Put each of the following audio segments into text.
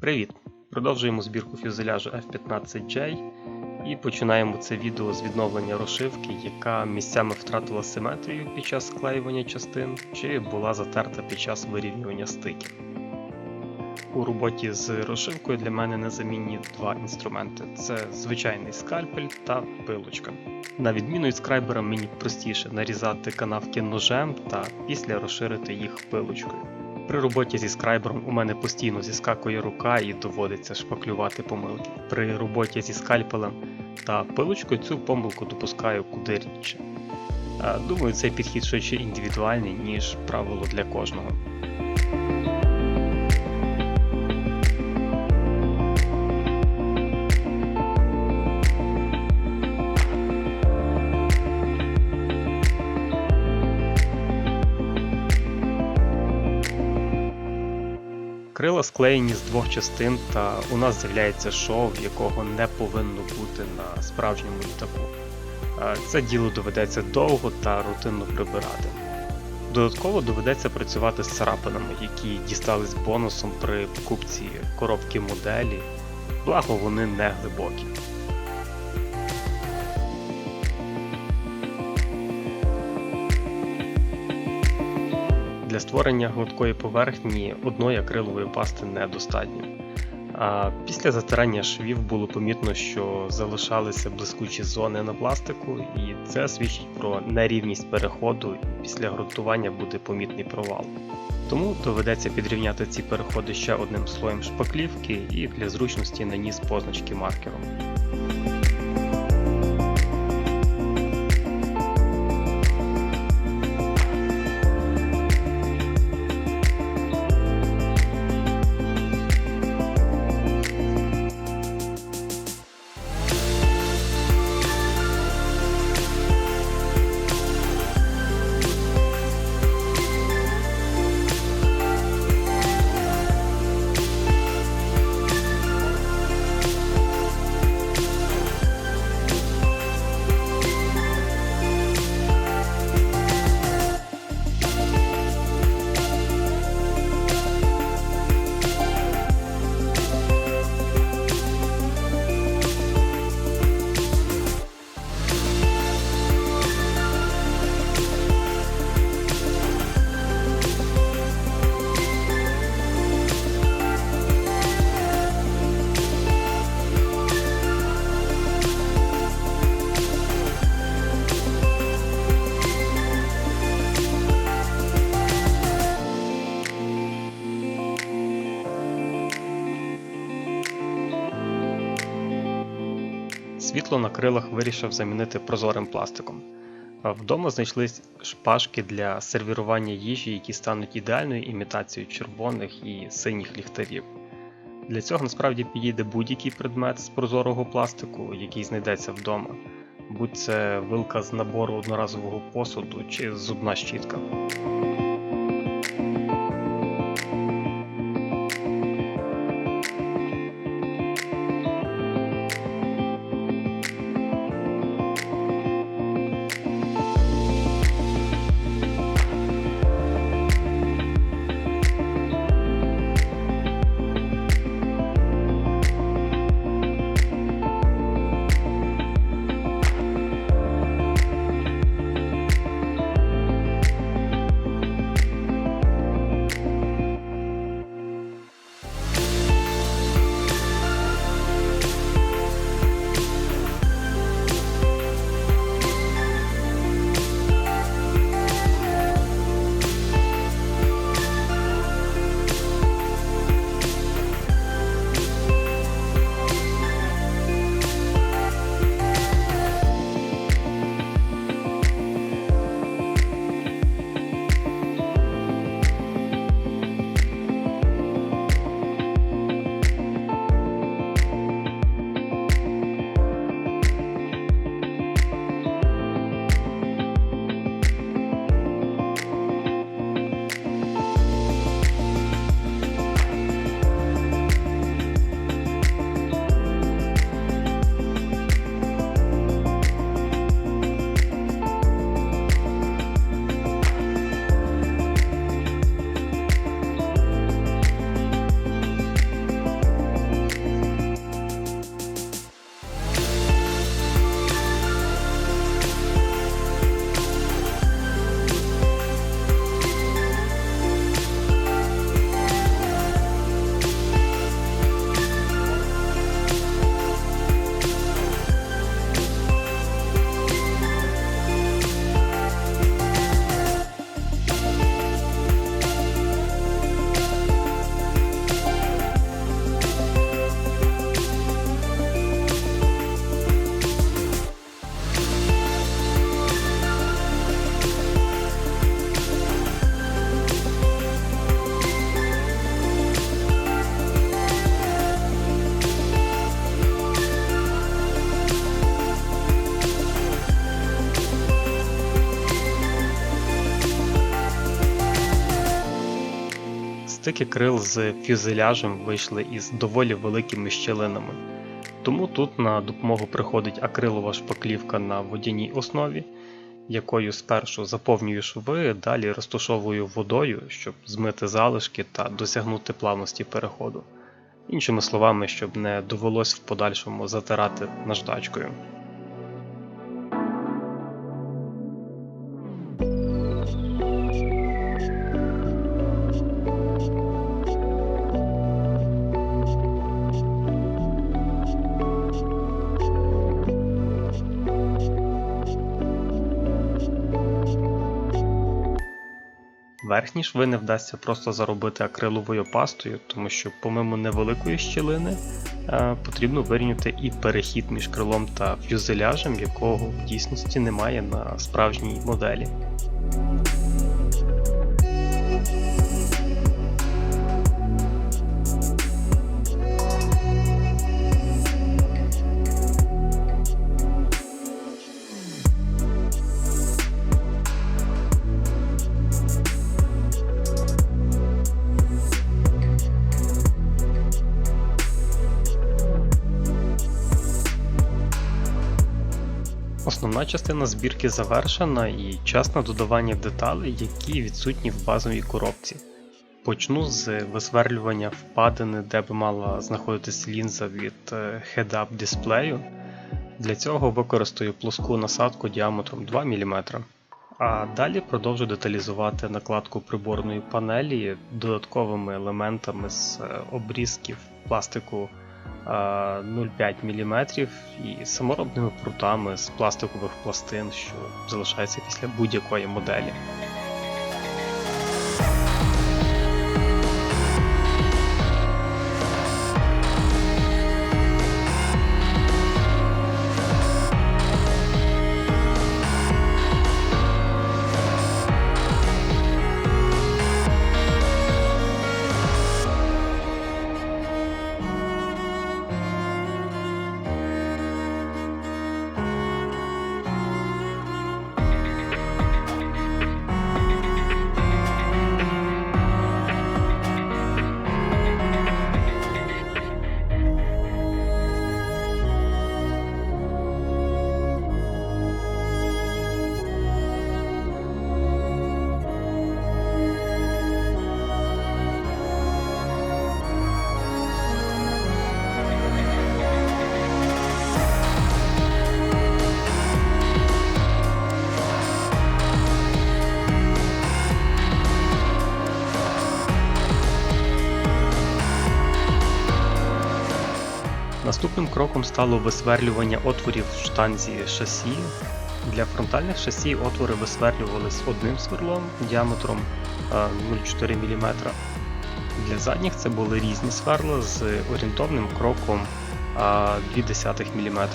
Привіт! Продовжуємо збірку фюзеляжу F15J і починаємо це відео з відновлення розшивки, яка місцями втратила симетрію під час склеювання частин чи була затерта під час вирівнювання стиків. У роботі з розшивкою для мене незамінні два інструменти: це звичайний скальпель та пилочка. На відміну від скрайбера, мені простіше нарізати канавки ножем та після розширити їх пилочкою. При роботі зі скрайбером у мене постійно зіскакує рука і доводиться шпаклювати помилки. При роботі зі скальпелем та пилочкою цю помилку допускаю куди рідше. Думаю, цей підхід швидше індивідуальний, ніж правило для кожного. Крила склеєні з двох частин, та у нас з'являється шов, якого не повинно бути на справжньому літаку. Це діло доведеться довго та рутинно прибирати. Додатково доведеться працювати з царапинами, які дістались бонусом при покупці коробки моделі, благо вони не глибокі. Для створення гладкої поверхні одної акрилової пасти недостатньо. А після затирання швів було помітно, що залишалися блискучі зони на пластику, і це свідчить про нерівність переходу, і після ґрунтування буде помітний провал. Тому доведеться підрівняти ці переходи ще одним слоєм шпаклівки і для зручності наніс позначки маркером. Світло на крилах вирішив замінити прозорим пластиком. Вдома знайшлись шпажки для сервірування їжі, які стануть ідеальною імітацією червоних і синіх ліхтарів. Для цього насправді підійде будь-який предмет з прозорого пластику, який знайдеться вдома, будь це вилка з набору одноразового посуду чи зубна щітка. Стики крил з фюзеляжем вийшли із доволі великими щілинами. Тому тут на допомогу приходить акрилова шпаклівка на водяній основі, якою спершу заповнюю шви, далі розташовую водою, щоб змити залишки та досягнути плавності переходу. Іншими словами, щоб не довелось в подальшому затирати наждачкою. Верхні швини вдасться просто заробити акриловою пастою, тому що, помимо невеликої щілини, е, потрібно вирівняти і перехід між крилом та фюзеляжем, якого в дійсності немає на справжній моделі. Основна частина збірки завершена і час на додавання деталей, які відсутні в базовій коробці. Почну з висверлювання впадини, де би мала знаходитись лінза від е, head-up дисплею. Для цього використаю плоску насадку діаметром 2 мм. А далі продовжу деталізувати накладку приборної панелі додатковими елементами з е, обрізків пластику 0,5 мм і саморобними прутами з пластикових пластин, що залишаються після будь-якої моделі. Наступним кроком стало висверлювання отворів в штанзі шасі. Для фронтальних шасі отвори висверлювались одним сверлом діаметром 0,4 мм. Для задніх це були різні сверла з орієнтовним кроком 0,2 мм.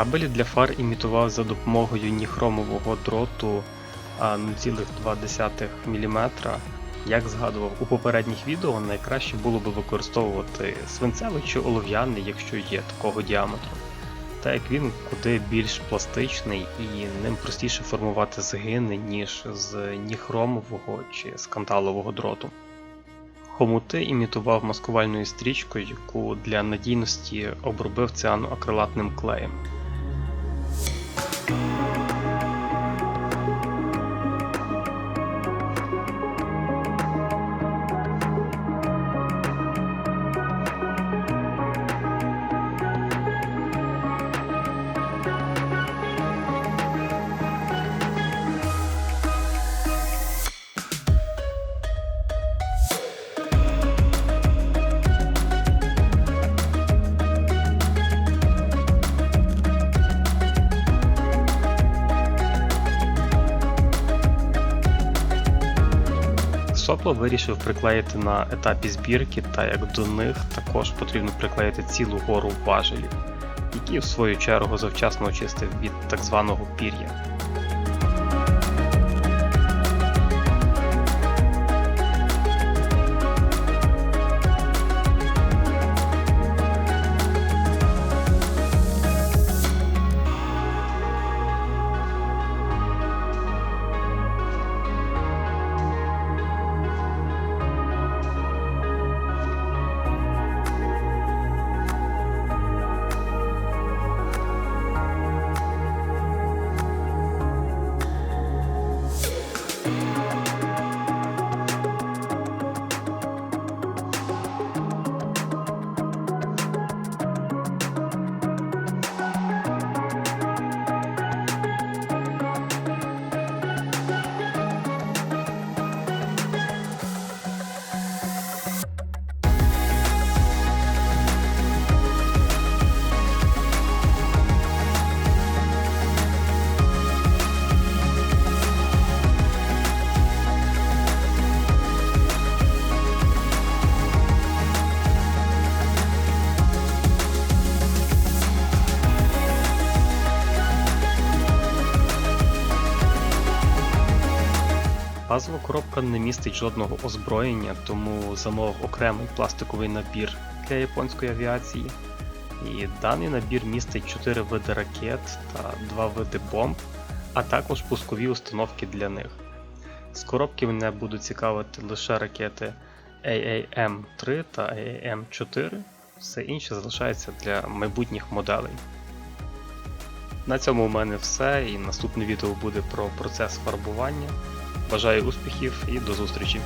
Кабелі для фар імітував за допомогою ніхромового дроту 0,2 мм. Як згадував у попередніх відео, найкраще було би використовувати свинцевий чи олов'яний, якщо є такого діаметру. Так як він куди більш пластичний і ним простіше формувати згини, ніж з ніхромового чи скандалового дроту. Хомути імітував маскувальною стрічкою, яку для надійності обробив цианоакрилатним клеєм. Сопла вирішив приклеїти на етапі збірки, та як до них також потрібно приклеїти цілу гору важелів, які в свою чергу завчасно очистив від так званого пір'я. Базова коробка не містить жодного озброєння, тому замовив окремий пластиковий набір для японської авіації. І даний набір містить 4 види ракет та 2 види бомб, а також пускові установки для них. З коробки мене будуть цікавити лише ракети AAM-3 та AAM-4, все інше залишається для майбутніх моделей. На цьому у мене все, і наступне відео буде про процес фарбування. Бажаю успіхів і до зустрічі!